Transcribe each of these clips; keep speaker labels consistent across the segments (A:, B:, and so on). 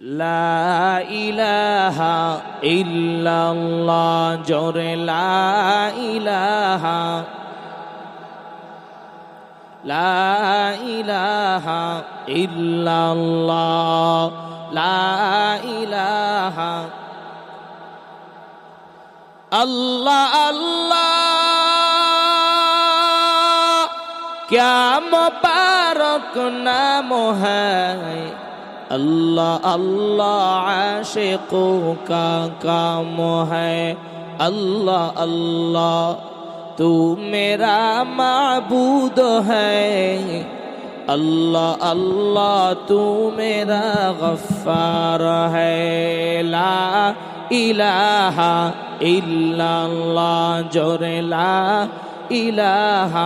A: لا إله إلا الله جور لا إله لا إله إلا الله لا إله الله الله क्या मुबारक नाम है اللہ اللہ عاشقوں کا کام ہے اللہ اللہ تو میرا معبود ہے اللہ اللہ تو میرا غفار ہے لا الہ الا اللہ جور لا الہ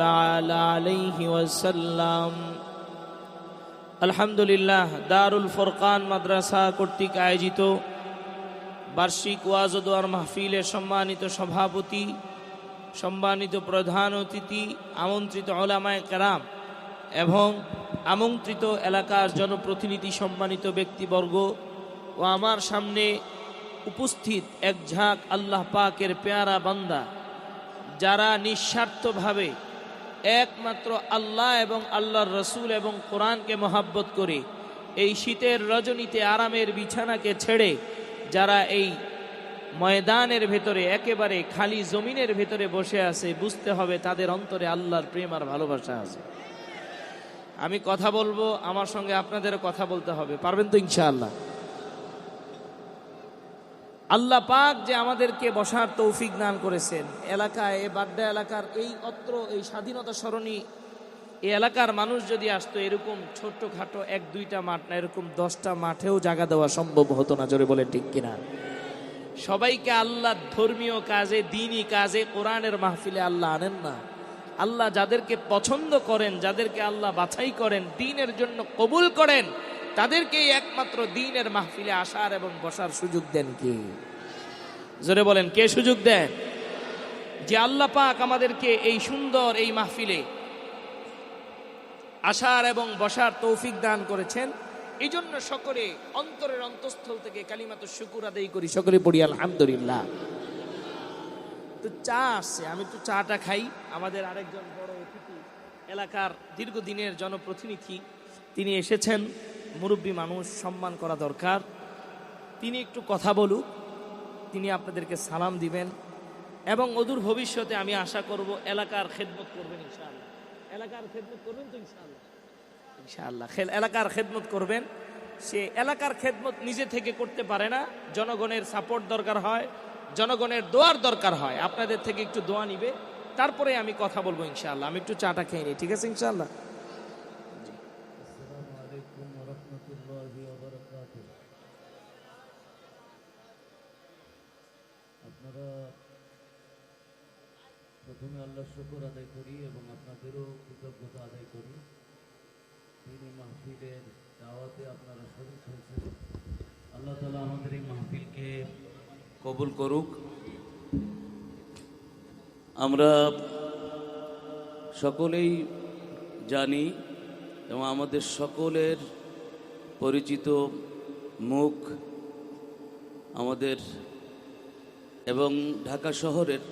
A: তাআলা আলাইহি ওয়াসাল্লাম। আলহামদুলিল্লাহ, দারুল ফুরকান মাদ্রাসা কর্তৃক আয়োজিত বার্ষিক ওয়াজ ও দোয়ার মাহফিলের সম্মানিত সভাপতি, সম্মানিত প্রধান অতিথি, আমন্ত্রিত ওলামায়ে কেরাম এবং আমন্ত্রিত এলাকার জনপ্রতিনিধি সম্মানিত ব্যক্তিবর্গ ও আমার সামনে উপস্থিত এক ঝাঁক আল্লাহ পাকের পেয়ারা বান্দা যারা নিঃস্বার্থভাবে একমাত্র আল্লাহ এবং আল্লাহর রসুল এবং কোরআনকে মহাব্বত করে এই শীতের রজনীতে, আরামের বিছানাকে ছেড়ে যারা এই ময়দানের ভেতরে, একেবারে খালি জমিনের ভেতরে বসে আছে, বুঝতে হবে তাদের অন্তরে আল্লাহর প্রেম আর ভালোবাসা আছে। আমি কথা বলব, আমার সঙ্গে আপনাদেরও কথা বলতে হবে। পারবেন তো ইনশাআল্লাহ? আল্লাহ পাক যে আমাদেরকে বসার তৌফিক দান করেছেন। এলাকায় এ বাড্ডা এলাকার এই অত্র, এই স্বাধীনতা সরণি, এই এলাকার মানুষ যদি আসতো, এরকম ছোট্টখাটো এক, দুইটা মাঠ না, এরকম দশটা মাঠেও জায়গা দেওয়া সম্ভব হতো না, জোরে বলে ঠিক কিনা? সবাইকে আল্লাহ ধর্মীয় কাজে, দিনই কাজে, কোরআনের মাহফিলে আল্লাহ আনেন না। আল্লাহ যাদেরকে পছন্দ করেন, যাদেরকে আল্লাহ বাছাই করেন, দিনের জন্য কবুল করেন তাদেরকেই একমাত্র দিনের মাহফিলে আসার এবং বসার সুযোগ দেন কে? জোরে বলেন, কে সুযোগ দেন? যে আল্লাহ পাক আমাদেরকে এই সুন্দর এই মাহফিলে আসার এবং বসার তৌফিক দান করেছেন। এই জন্য সকলে অন্তরের অন্তঃস্থল থেকে কালিমাত শুকুর আদায় করি। সকলে পড়ি, আলহামদুলিল্লাহ। তো চা আসছে আমি একটু চাটা খাই। আমাদের আরেকজন বড় অতিথি, এলাকার দীর্ঘদিনের জনপ্রতিনিধি, তিনি এসেছেন। মুরব্বী মানুষ সম্মান করা দরকার। তিনি একটু কথা বলুক, তিনি আপনাদেরকে সালাম দিবেন এবং অদূর ভবিষ্যতে আমি আশা করব এলাকার খেদমত করবেন ইনশাআল্লাহ। এলাকার খেদমত করবেন তো ইনশাআল্লাহ? ইনশাআল্লাহ। এলাকার খেদমত করবেন। সে এলাকার খেদমত নিজে থেকে করতে পারে না। জনগণের সাপোর্ট দরকার হয়, জনগণের দোয়ার দরকার হয়। আপনাদের থেকে একটু দোয়া নিবে। তারপরে আমি কথা বলব ইনশাআল্লাহ। আমি একটু চাটা খেয়ে নিই, ঠিক আছে ইনশাআল্লাহ?
B: শুকর আদায় করি এবং আপনাদেরও কৃতজ্ঞতা আদায় করি। তিনি মাহফিলের দাওয়াতে আপনারা শরীর হয়েছেন। আল্লাহ তালা আমাদের এই মাহফিলকে কবুল করুক। আমরা সকলেই জানি এবং আমাদের সকলের পরিচিত মুখ আমাদের এবং ঢাকা শহরের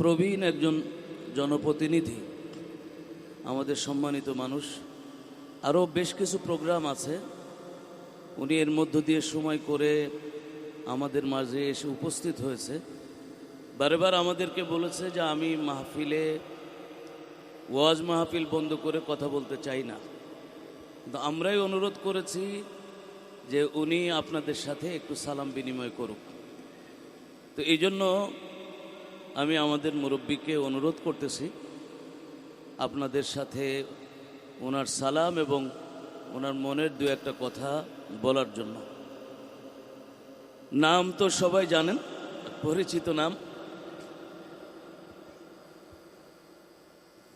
B: প্রবীণ একজন জনপ্রতিনিধি, আমাদের সম্মানিত মানুষ, আরও বেশ কিছু প্রোগ্রাম আছে। উনি এর মধ্য দিয়ে সময় করে আমাদের মাঝে এসে উপস্থিত হয়েছে। বারেবার আমাদেরকে বলেছে যে, আমি মাহফিলে, ওয়াজ মাহফিল বন্ধ করে কথা বলতে চাই না। কিন্তু আমরাই অনুরোধ করেছি যে, উনি আপনাদের সাথে একটু সালাম বিনিময় করুক। তো এই জন্য আমি আমাদের মুরব্বীকে অনুরোধ করতেছি আপনাদের সাথে ওনার সালাম এবং ওনার মনের দু একটা কথা বলার জন্য। নাম তো সবাই জানেন, পরিচিত নাম।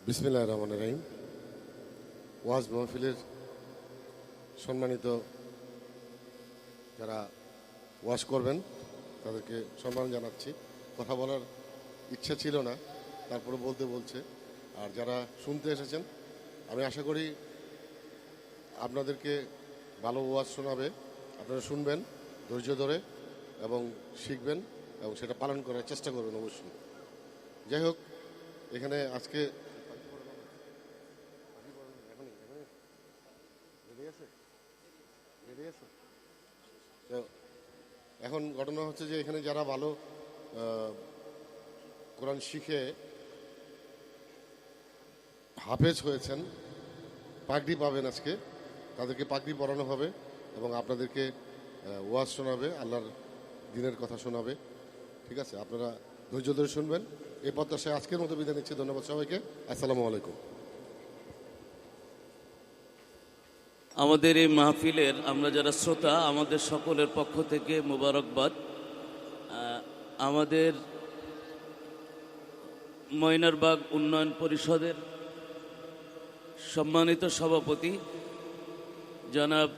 C: বিসমিল্লাহ রহমান রহিম। ওয়াজ মাহফিলের সম্মানিত যারা ওয়াজ করবেন, তাদেরকে সম্মান জানাচ্ছি। কথা বলার ইচ্ছা ছিল না, তারপরে বলতে বলছে। আর যারা শুনতে এসেছেন, আমি আশা করি আপনাদেরকে ভালো ওয়াজ শোনাবে। আপনারা শুনবেন ধৈর্য ধরে এবং শিখবেন এবং সেটা পালন করার চেষ্টা করবেন অবশ্যই। যাই হোক, এখানে আজকে এখন ঘটনা হচ্ছে যে এখানে যারা ভালো কোরআন শিখে হাফেজ হয়েছেন, পাগড়ি পাবেন আজকে, তাদেরকে পাগড়ি পরানো হবে এবং আপনাদেরকে ওয়াজ শোনাবে, আল্লাহর দিনের কথা শোনাবে। ঠিক আছে, আপনারা ধৈর্য ধরে শুনবেন। এই প্রত্যাশায় আজকের মতো বিদায় নিচ্ছি, ধন্যবাদ সবাইকে। আসসালামু আলাইকুম।
B: আমাদের এই মাহফিলের, আমরা যারা শ্রোতা, আমাদের সকলের পক্ষ থেকে মোবারকবাদ। আমাদের ময়নারবাগ উন্নয়ন পরিষদের সম্মানিত সভাপতি জনাব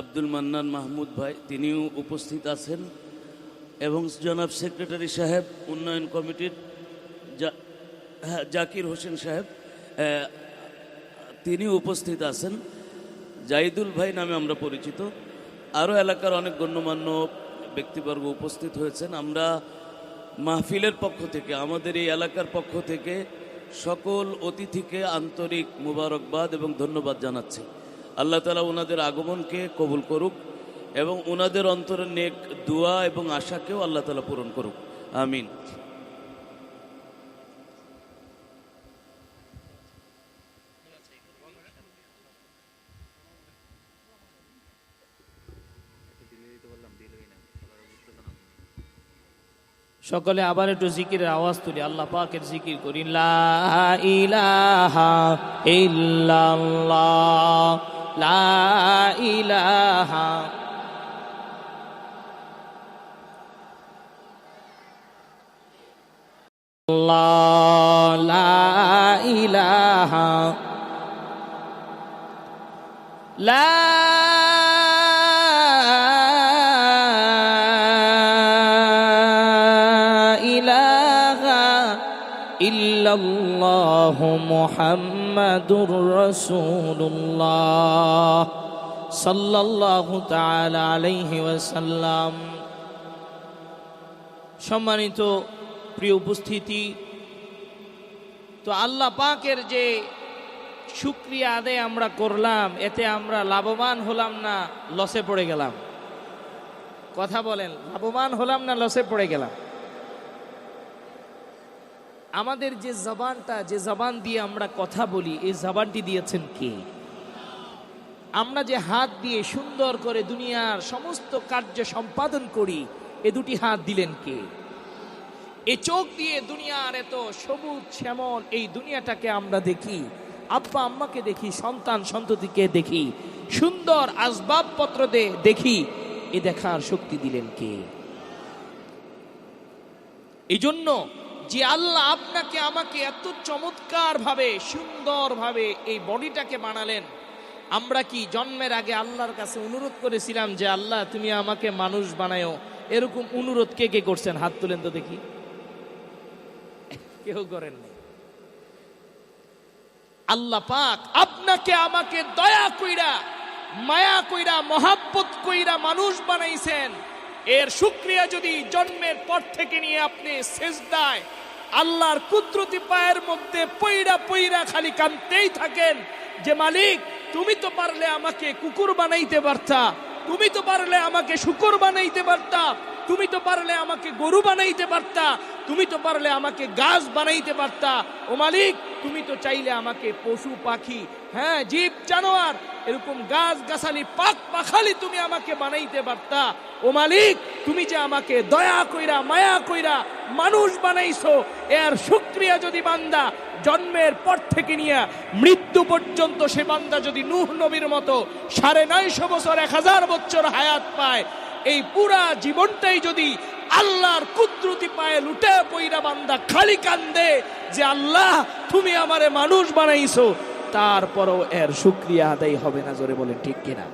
B: আব্দুল মান্নান মাহমুদ ভাই তিনিও উপস্থিত আছেন এবং জনাব সেক্রেটারি সাহেব উন্নয়ন কমিটির হ্যাঁ, জাকির হোসেন সাহেব তিনি উপস্থিত আছেন। জাইদুল ভাই নামে আমরা পরিচিত। আরও এলাকার অনেক গণ্যমান্য ব্যক্তিবর্গ উপস্থিত হয়েছেন। আমরা মাহফিলের পক্ষ থেকে, আমাদের এই এলাকার পক্ষ থেকে সকল অতিথিকে আন্তরিক মুবারকবাদ এবং ধন্যবাদ জানাচ্ছি। আল্লাহ তালা ওনাদের আগমনকে কবুল করুক এবং ওনাদের অন্তরের নেক দোয়া এবং আশাকেও আল্লাহ তালা পূরণ করুক। আমিন।
A: সকলে আবার একটু জিকিরের আওয়াজ তুলি। আল্লাহ পাকের জিকির করি। ইলাহা লা ইলাহা। আল্লাহ। মুহাম্মাদুর রাসূলুল্লাহ সাল্লাল্লাহু তাআলা আলাইহি ওয়াসাল্লাম সম্মানিত প্রিয় উপস্থিতি, তো আল্লাহ পাকের যে শুক্রিয়া আদায় আমরা করলাম, এতে আমরা লাভবান হলাম না লসে পড়ে গেলাম। কথা বলেন, লাভবান হলাম না লসে পড়ে গেলাম? আমাদের যে জবানটা, যে জবান দিয়ে আমরা কথা বলি, এই জবানটি দিয়েছেন কে? আমরা যে হাত দিয়ে সুন্দর করে দুনিয়ার সমস্ত কার্য সম্পাদন করি, এ দুটি হাত দিলেন কে? এ চোখ দিয়ে দুনিয়ার এত সবুজ শ্যামল এই দুনিয়াটাকে আমরা দেখি, আব্বা আম্মাকে দেখি, সন্তান সন্ততিকে দেখি, সুন্দর আসবাবপত্র দেখি, এ দেখার শক্তি দিলেন কে? এই জন্য যে আল্লাহ আপনাকে আমাকে এত চমৎকার ভাবে সুন্দর ভাবে এই বডিটাকে বানালেন। আমরা কি জন্মের আগে আল্লাহর কাছে অনুরোধ করেছিলাম যে, আল্লাহ, তুমি আমাকে মানুষ বানায়ো। এরকম অনুরোধ কে কে করছেন? হাত তুলেন তো দেখি। কেউ করেন আল্লাহ পাক আপনাকে আমাকে দয়া কইরা, মায়া কইরা, মহাব্বত কইরা মানুষ বানাইছেন। এর শুক্রিয়া যদি জন্মের পর থেকে নিয়ে আপনি সেজদায় আল্লাহর কুদরতি পায়ের মধ্যে পইরা পইরা খালি কানতেই থাকেন যে, মালিক, তুমি তো পারলে আমাকে কুকুর বানাইতে পারতা, তুমি তো পারলে আমাকে শুকর বানাইতে পারতা, তুমি তো পারলে আমাকে গরু বানাইতে পারতা, তুমি তো পারলে আমাকে গাছ বানাইতে পারতা। ও মালিক তুমি তো চাইলে আমাকে পশু, পাখি হ্যাঁ জীব, জানোয়ার, এরকম গাছ গাছালি পাক পাখালি তুমি আমাকে বানাইতে পারতা। ও মালিক, তুমি যে আমাকে দয়া কইরা, মায়া কইরা মানুষ বানাইছো, এর শুক্রিয়া যদি বান্দা জন্মের পর থেকে নিয়ে, মৃত্যু পর্যন্ত সে বান্দা যদি নূহ নবীর মতো সাড়ে নয়শো বছর, এক হাজার বছর হায়াত পায়, এই পুরা জীবনটাই যদি আল্লাহর কুদরতি পায়ে লুটে পইরা বান্দা খালি কান্দে যে আল্লাহ, তুমি আমারে মানুষ বানাইছো, তারপরও এর শুক্রিয়া আদায় হবে না, জোরে বলেন ঠিক কিনা?